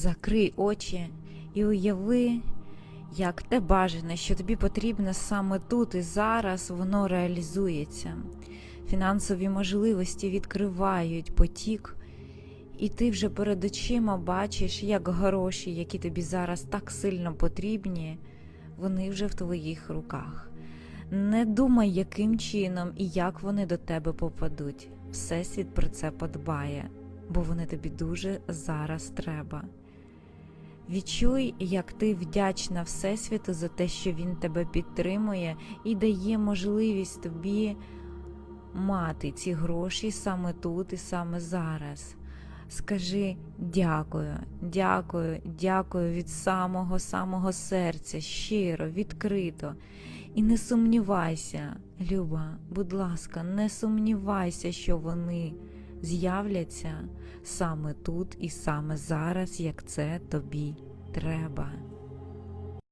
Закрий очі і уяви, як те бажане, що тобі потрібно саме тут і зараз, воно реалізується. Фінансові можливості відкривають потік, і ти вже перед очима бачиш, як гроші, які тобі зараз так сильно потрібні, вони вже в твоїх руках. Не думай, яким чином і як вони до тебе попадуть. Всесвіт про це подбає, бо вони тобі дуже зараз треба. Відчуй, як ти вдячна Всесвіту за те, що він тебе підтримує і дає можливість тобі мати ці гроші саме тут і саме зараз. Скажи дякую, дякую, дякую від самого самого серця, щиро, відкрито. І не сумнівайся, Люба, будь ласка, не сумнівайся, що вони з'являться саме тут і саме зараз, як це тобі треба.